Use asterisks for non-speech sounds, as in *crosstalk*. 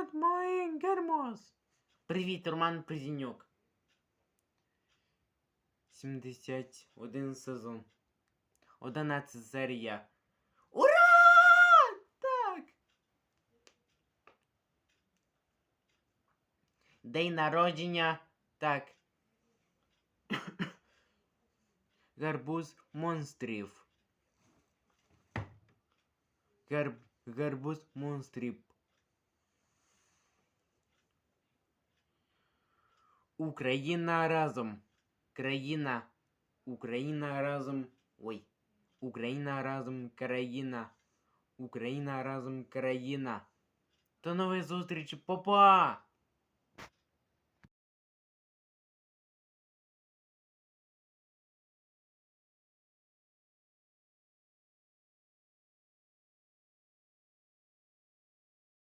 Good morning, Гермос. Привіт, Роман Призінюк. 71 сезон. 11 серія. Ура! Так! День народження. Так. *coughs* Гарбуз монстрів. Гарб... Гарбуз монстрів. Україна разом. Країна. Україна разом. Ой. Україна разом країна. Україна разом країна. До нової зустрічі, папа!